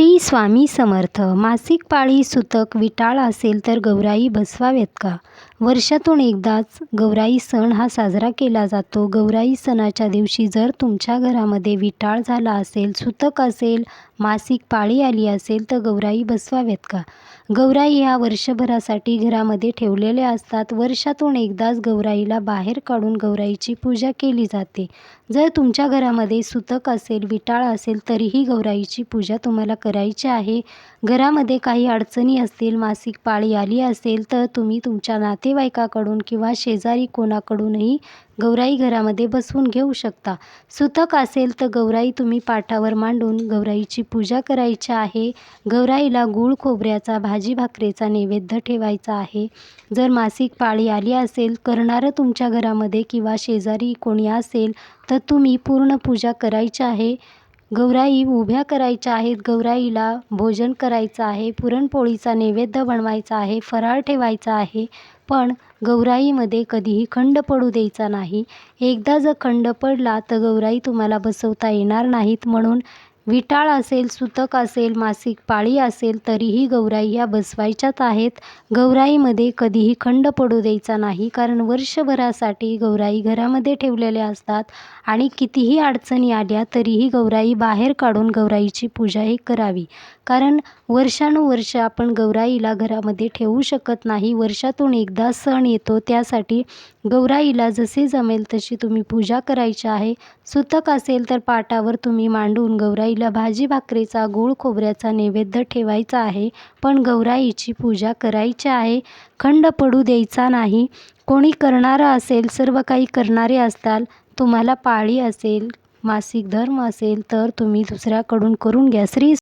श्री स्वामी समर्थ. मासिक पाळी सुतक विटाळ असेल तर गौराई बसवाव्यात का वर्षातून एकदाच गौराई सण हा साजरा केला जातो. गौराई सणाच्या दिवशी जर तुमच्या घरामध्ये विटाळ झाला असेल सुतक असेल मासिक पाळी आली असेल तर गौराई बसवाव्यात का गौराई ह्या वर्षभरासाठी घरामध्ये ठेवलेल्या असतात. वर्षातून एकदाच गौराईला बाहेर काढून गौराईची पूजा केली जाते. जर तुमच्या घरामध्ये सुतक असेल विटाळ असेल तरीही गौराईची पूजा तुम्हाला कर करायचे आहे. घरामध्ये काही अडचणी असतील मासिक पाळी आली असेल तर तुम्ही तुमच्या नातेवाईकाकडून किंवा शेजारी कोणाकडूनही गौराई घरामध्ये बसवून घेऊ शकता. सुतक असेल तर गौराई तुम्ही पाटावर मांडून गौराईची पूजा करायची आहे. गौराईला गूळ खोबऱ्याचा भाजी भाकरीचा नैवेद्य ठेवायचा आहे. जर मासिक पाळी आली असेल करणारं तुमच्या घरामध्ये किंवा शेजारी कोणी असेल तर तुम्ही पूर्ण पूजा करायची आहे. गौराई उभ्या करायच्या आहेत गौराईला भोजन करायचं आहे पुरणपोळीचा नैवेद्य बनवायचा आहे फराळ ठेवायचा आहे पण गौराईमध्ये कधीही खंड पडू द्यायचा नाही. एकदा जर खंड पडला तर गौराई तुम्हाला बसवता येणार नाहीत म्हणून विटाळ असेल सुतक असेल मासिक पाळी असेल तरीही गौराई ह्या बसवायच्याच आहेत. गौराईमध्ये कधीही खंड पडू द्यायचा नाही कारण वर्षभरासाठी गौराई घरामध्ये ठेवलेल्या असतात आणि कितीही अडचणी आल्या तरीही गौराई बाहेर काढून गौराईची पूजाही करावी. कारण वर्षानुवर्ष आपण गौराईला घरामध्ये ठेवू शकत नाही वर्षातून एकदा सण येतो त्यासाठी गौराईला जसे जमेल तशी तुम्ही पूजा करायची आहे. सुतक असेल तर पाटावर तुम्ही मांडून गौराईला भाजी भाकरीचा गूळ खोबऱ्याचा नैवेद्य ठेवायचा आहे पण गौराईची पूजा करायची आहे. खंड पडू द्यायचा नाही. कोणी करणारं असेल सर्व काही करणारे असताल तुम्हाला पाळी असेल मासिक धर्म असेल तर तुम्ही दुसऱ्याकडून करून घ्या. श्री